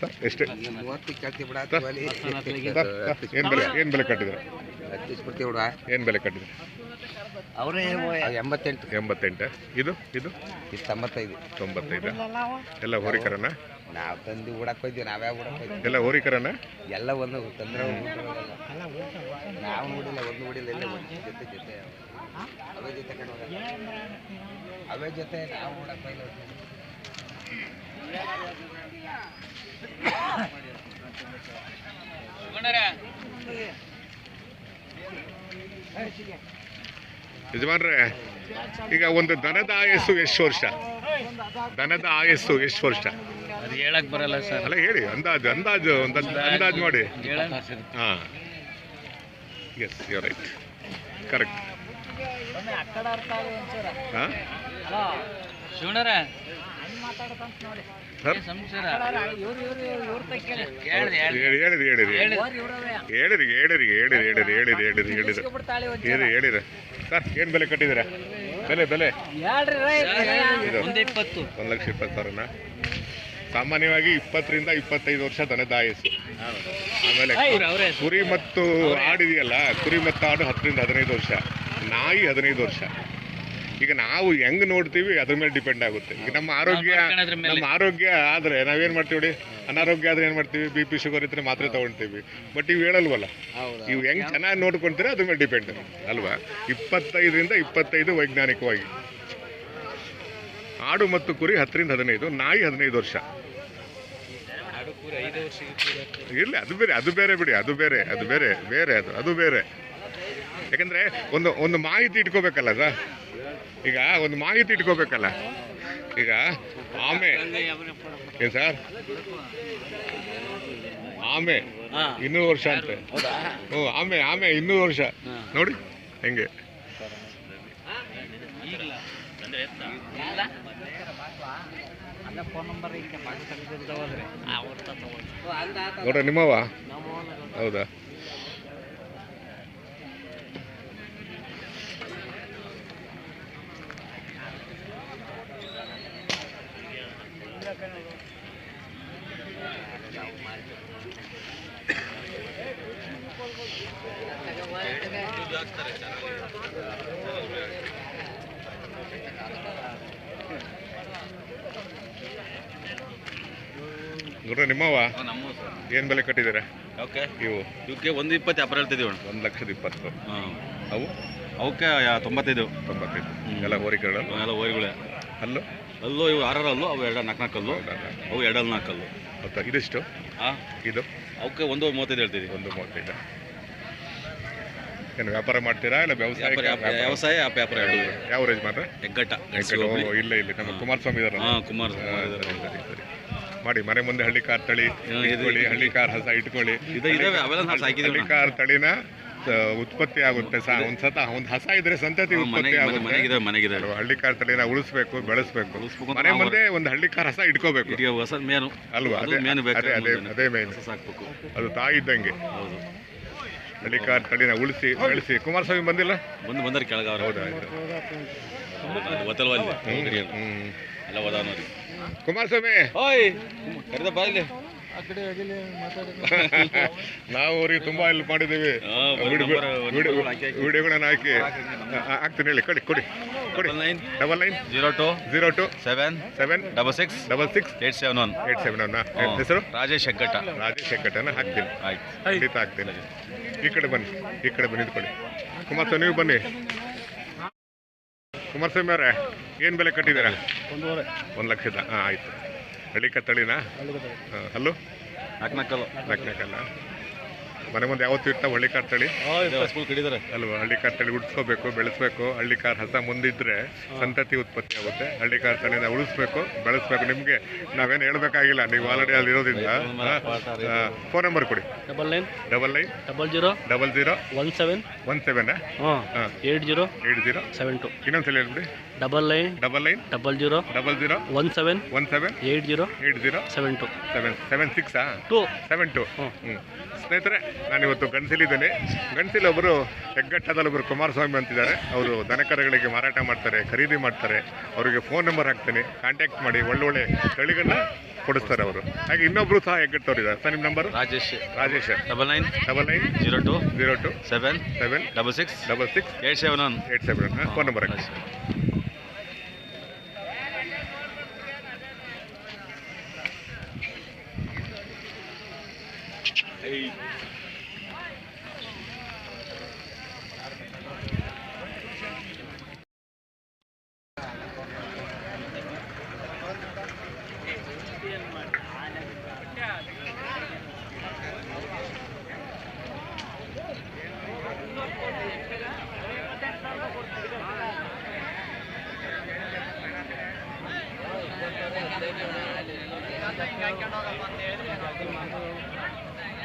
Sir ಎಷ್ಟು? ಏನು ಬೆಲೆ ಏನು ಬೆಲೆ ಕಟ್ಟಿದ್ರು? ಏನು ಬೆಲೆ ಕಟ್ಟಿದ್ರು? ಅವರೇ ಎಂಬತ್ತೆಂಟು. ಎಂಬತ್ತೆಂಟು. ಇದು ಇದು? ಇದು ತೊಂಬತ್ತೈದು. ತೊಂಬತ್ತೈದು ಎಲ್ಲ ಹೋರಿಕರನ? ನಾವು ತಂದು ಬಿಡಕ್ಕೆ ಹೋಯ್ತೀವಿ ನಾವೇ ಬಿಡಕ್ಕೆ ಹೋಯ್ತೀವಿ? ಎಲ್ಲ ಹೋರಿಕರನ? ಎಲ್ಲ ಒಂದು ತಂದ್ರೆ ನಾವು ನೋಡಿಲ್ಲ ಒಂದು ನೋಡಿಲ್ಲ ಎಲ್ಲ ಒಂದು ಜೊತೆ ಜೊತೆ. ಅವೇ ಜೊತೆ ಕಡೆ ಅವೇ ಜೊತೆ ನಾವು ಹೋಯ್ಲ್ಲ ಯಜಮಾನ್ರೆ ಈಗ ಒಂದು ದನದ ಆಯಸ್ಸು ಎಷ್ಟು ವರ್ಷ? ದನದ ಆಯಸ್ಸು ಎಷ್ಟು ವರ್ಷ? ಅದು ಹೇಳಕ್ ಬರಲ್ಲ ಸರ್. ಅಲ್ಲ ಹೇಳಿ ಅಂದಾಜು ಅಂದಾಜು ಒಂದು ಅಂದಾಜು ಮಾಡಿ. ಹಾಂ. ಎಸ್ ಯು ರೈಟ್ ಕರೆಕ್ಟ್ ಹಾಂ? ಶಿವಣರ ಹೇಳಿರಿ ಸರ್ ಏನು ಬೆಲೆ ಕಟ್ಟಿದ್ದೀರಾ? ಬೆಲೆ ಬೆಲೆ. ಒಂದು ಇಪ್ಪತ್ತು. ಒಂದು ಲಕ್ಷ ಇಪ್ಪತ್ತು ಸಾವಿರನ? ಸಾಮಾನ್ಯವಾಗಿ ಇಪ್ಪತ್ತರಿಂದ ಇಪ್ಪತ್ತೈದು ವರ್ಷ ದನದ ದಾಯಸು. ಆಮೇಲೆ ಕುರಿ ಮತ್ತು ಆಡಿದೆಯಲ್ಲ ಕುರಿ ಮತ್ತು ಆಡು ಹತ್ತರಿಂದ ಹದಿನೈದು ವರ್ಷ. ನಾಯಿ ಹದಿನೈದು ವರ್ಷ. ಈಗ ನಾವು ಹೆಂಗ್ ನೋಡ್ತೀವಿ ಅದ್ರ ಮೇಲೆ ಡಿಪೆಂಡ್ ಆಗುತ್ತೆ. ಈಗ ನಮ್ಮ ಆರೋಗ್ಯ. ನಮ್ಮ ಆರೋಗ್ಯ ಆದ್ರೆ ನಾವೇನ್ ಮಾಡ್ತೀವಿ ಅನಾರೋಗ್ಯ ಆದ್ರೆ ಏನ್ ಮಾಡ್ತೀವಿ? ಬಿ ಪಿ ಶುಗರ್ ಇದ್ರೆ ಮಾತ್ರೆ ತಗೊಳ್ತೀವಿ. ಬಟ್ ಇವು ಹೇಳಲ್ವಲ್ಲ ಇವು ಹೆಂಗ್ ಚೆನ್ನಾಗಿ ನೋಡ್ಕೊಂತೀರ ಅದ್ರ ಮೇಲೆ ಡಿಪೆಂಡ್ ಅಲ್ವಾ? ಇಪ್ಪತ್ತೈದರಿಂದ ಇಪ್ಪತ್ತೈದು ವೈಜ್ಞಾನಿಕವಾಗಿ. ಆಡು ಮತ್ತು ಕುರಿ ಹತ್ತರಿಂದ ಹದಿನೈದು ನಾಯಿ ಹದಿನೈದು ವರ್ಷ. ಇಲ್ಲ ಅದು ಬೇರೆ ಅದು ಬೇರೆ ಬಿಡಿ ಅದು ಬೇರೆ ಅದು ಬೇರೆ ಬೇರೆ ಅದು ಅದು ಬೇರೆ. ಯಾಕಂದ್ರೆ ಒಂದು ಒಂದು ಮಾಹಿತಿ ಇಟ್ಕೋಬೇಕಲ್ಲ ಸರ್? ಈಗ ಒಂದು ಮಾಹಿತಿ ಇಟ್ಕೋಬೇಕಲ್ಲ. ಈಗ ಆಮೆ. ಏನ್ ಸರ್? ಆಮೆ. ಇನ್ನೂರು ವರ್ಷ ಅಂತ. ಹ್ಞೂ ಆಮೆ ಆಮೆ ಇನ್ನೂರು ವರ್ಷ. ನೋಡಿ ಹೆಂಗೆ? ನೋಡ್ರಿ ನಿಮ್ಮವ ಹೌದಾ? ನೋಡ್ರ ನಿಮ್ಮವ ಏನ್ ಬೆಲೆ ಕಟ್ಟಿದ್ದೀರಾ? ಓಕೆ ಇವು? ಇವಕ್ಕೆ ಒಂದು ಇಪ್ಪತ್ತು ವ್ಯಾಪಾರ ಹೇಳ್ತಿದ್ದೀವಿ ಅಣ್ಣ. ಒಂದು ಲಕ್ಷದ ಇಪ್ಪತ್ತು. ಹಾಂ ಅವು? ಅವಕ್ಕೆ ತೊಂಬತ್ತೈದು. ತೊಂಬತ್ತೈದು. ಎಲ್ಲ ಹೋರಿಗಳು ಎಲ್ಲ ಓರಿಗಳೇ ಅಲ್ಲು ಅಲ್ಲೂ ಇವು ಆರಾರು ಅಲ್ಲು ಅವು ಎರಡು ನಾಲ್ಕು ನಾಲ್ಕು ಅಲ್ಲು? ಅವು ಎರಡಲ್ಲಿ ನಾಲ್ಕು ಅಲ್ಲು ಇದಿಷ್ಟು? ಹಾಂ ಇದು? ಅವಕ್ಕೆ ಒಂದು ಮೂವತ್ತೈದು ಹೇಳ್ತಿದ್ದೀವಿ ಒಂದು ಮೂವತ್ತೈದು. ಏನು ವ್ಯಾಪಾರ ಮಾಡ್ತೀರಾ ಇಲ್ಲ ವ್ಯವಸಾಯ ವ್ಯವಸಾಯ ವ್ಯಾಪಾರ ಎರಡು. ಯಾವ ರೇಜ್ ಮಾತ್ರ ಹೆಗ್ಗಟ್ಟ ಇಲ್ಲ ಇಲ್ಲ. ನಮ್ಮ ಕುಮಾರಸ್ವಾಮಿ ಇದಾರಲ್ಲ? ಹಾಂ ಕುಮಾರಸ್ವಾಮಿ ಸರಿ. ಮಾಡಿ ಮನೆ ಮುಂದೆ ಹಳ್ಳಿ ಕಾರ್ ತಳಿ ಇಟ್ಕೊಳ್ಳಿ ಹಳ್ಳಿ ಕಾರ್ ಹಸ ಇಟ್ಕೊಳ್ಳಿ. ಇದಾವೆ, ಅವೆಲ್ಲ ಹಳ್ಳಿ ಕಾರ್ ತಳಿನ ಉತ್ಪತ್ತಿ ಆಗುತ್ತೆ ಸಹ ಒಂದ್ ಸತ ಒಂದ್ ಹಸ ಇದ್ರೆ ಸಂತತಿ ಉತ್ಪತ್ತಿ ಮನೆಗೆ ಆಗುತ್ತೆ. ಮನೆಗಿದೆ? ಹಳ್ಳಿ ಕಾರ್ ತಳಿನ ಉಳಿಸ್ಬೇಕು ಬೆಳೆಸ್ಬೇಕು. ಉಳಿಸ್ಬೇಕು ಮನೆ ಮುಂದೆ ಒಂದು ಹಳ್ಳಿ ಕಾರ್ ಹಸ ಇಟ್ಕೋಬೇಕು. ಈಗ ಹೊಸ ಮೇನು. ಅಲ್ವಾ? ಅದು ಅದೇ ಅದೇ ಮೇನ್. ಸಾಕ್ಬೇಕು ಅದು ತಾಯಿ ಇದ್ದಂಗೆ. ಹೌದು. ಹಳ್ಳಿ ಕಾರ್ ತಳಿನ ಉಳಿಸಿ ಬೆಳೆಸಿ. ಕುಮಾರಸ್ವಾಮಿ ಬಂದಿಲ್ಲ? ಬಂದು ಬಂದರೆ ಕೆಳಗೆ ಅವ್ರು. ಹೌದಾ? ಆಯ್ತು. ಹ್ಞೂ ನೋಡಿ. ಕುಮಾರಸ್ವಾಮಿ! ನಾವು ಅವ್ರಿಗೆ ತುಂಬಾ ಹೆಲ್ಪ್ ಮಾಡಿದ್ದೀವಿ. ವಿಡಿಯೋಗಳನ್ನ ಹಾಕಿ. ಹಾಕ್ತೀನಿ ಹೇಳಿ ಕೊಡಿ ಕೊಡಿ ಕೊಡಿ. Double nine double nine zero two zero two seven seven double six double six eight seven one eight seven one ಹೆಸರು? ರಾಜೇಶ್ ಹೆಗ್ಗಟ್ಟ ರಾಜೇಶ್ ಹೆಗ್ಗಟ್ಟನ ಹಾಕ್ತೀನಿ. ಆಯ್ತು. ಖಂಡಿತ ಹಾಕ್ತೀನಿ. ಈ ಕಡೆ ಬನ್ನಿ ಈ ಕಡೆ ಬನ್ನಿ ಕೊಡಿ. ಕುಮಾರಸ್ವಾಮಿ ನೀವು ಬನ್ನಿ. ಕುಮಾರಸ್ವಾಮಿ ಅವರೇ ಏನು ಬೆಲೆ ಕಟ್ಟಿದ್ದೀರಾ? ಒಂದು ಲಕ್ಷದ ಹಾಂ ಆಯ್ತು. ಹಳ್ಳಿಕ ತಳಿನಾ? ಹಲ್ಲು ಹಲೋ ನಾಲ್ಕು ನಾಲ್ಕಲ್ಲು ನಾಲ್ಕಲ್ಲ ಮನೆ ಮುಂದೆ ಯಾವತ್ತೂ ಇರ್ತಾವೆ ಹಳ್ಳಿ ಕಾರ್ ತಳಿ ಸ್ಕೂಲ್ ಕಡಿದಾರೆ. ಅಲ್ವಾ? ಹಳ್ಳಿ ಕಾರ್ ತಳಿ ಉಳಿಸ್ಕೋಬೇಕು ಬೆಳೆಸ್ಬೇಕು. ಹಳ್ಳಿ ಕಾರ್ ಹಸ ಮುಂದಿದ್ರೆ ಸಂತತಿ ಉತ್ಪತ್ತಿ ಆಗುತ್ತೆ. ಹಳ್ಳಿ ಕಾರ್ ತಳಿನ ಉಳಿಸ್ಬೇಕು ಬೆಳೆಸ್ಬೇಕು. ನಿಮಗೆ ನಾವೇನು ಹೇಳ್ಬೇಕಾಗಿಲ್ಲ. ನೀವು ಆಲ್ರೆಡಿ ಅಲ್ಲಿ ಇರೋದ್ರಿಂದ. ಫೋನ್ ನಂಬರ್ ಕೊಡಿ. Double nine double nine double zero double zero one seven one seven ಹಾಂ. ಹಾಂ. Eight zero eight zero seven two ಇನ್ನೊಂದ್ಸಲ ಹೇಳ್ಬಿಡಿ. Double nine double nine double zero double zero one seven one seven eight zero eight zero seven two seven seven six two. Seven two. ಹ್ಞೂ ಹ್ಞೂ ಸ್ನೇಹಿತರೆ ನಾನಿವತ್ತು ಗಣಸಿಲಿದ್ದೇನೆ ಗಣಸಿಲಿ ಒಬ್ಬರು ಹೆಗ್ಗಟ್ಟದಲ್ಲಿ ಒಬ್ಬರು ಕುಮಾರಸ್ವಾಮಿ ಅಂತಿದ್ದಾರೆ. ಅವರು ದನಕರಗಳಿಗೆ ಮಾರಾಟ ಮಾಡ್ತಾರೆ ಖರೀದಿ ಮಾಡ್ತಾರೆ. ಅವರಿಗೆ ಫೋನ್ ನಂಬರ್ ಹಾಕ್ತೇನೆ. ಕಾಂಟ್ಯಾಕ್ಟ್ ಮಾಡಿ ಒಳ್ಳೊಳ್ಳೆ ತಳಿಗಳನ್ನ ಕೊಡಿಸ್ತಾರೆ ಅವರು. ಹಾಗೆ ಇನ್ನೊಬ್ರು ಸಹ ಹೆಗ್ಗಟ್ಟವ್ರು ಇದ್ದಾರೆ ಸರ್ ನಿಮ್ಮ number Rajesh. Rajesh. Double nine double nine zero two zero two seven seven double six double six eight seven one eight seven phone number ಹಾಕಿ eight.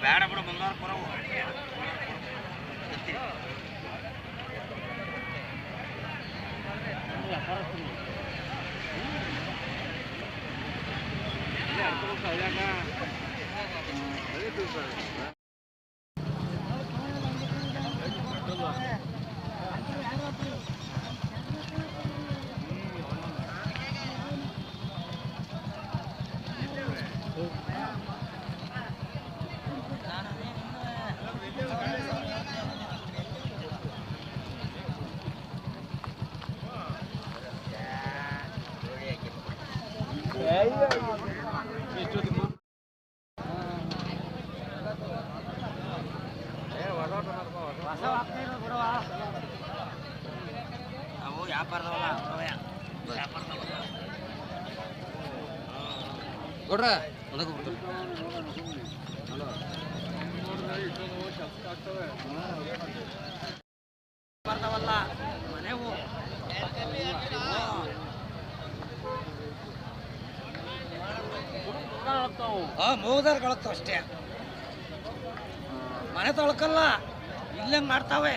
ಬೇಡ ಬಿಡು ಬಂದವ್ರು ಬರೋವು ಅವು ವ್ಯಾಪಾರದವಲ್ಲ ವ್ಯಾಪಾರದವಲ್ಲ ಕೊಡ್ರ ಅದಕ್ಕೆ ಬಿಡ್ತಾರೆ ವ್ಯಾಪಾರದವಲ್ಲ ಹಾಂ ಮೂಗದಾರ ಅಷ್ಟೇ. ಮನೆ ತೊಳ್ಕಲ್ಲ ಇಲ್ಲೇ ಮಾಡ್ತಾವೆ?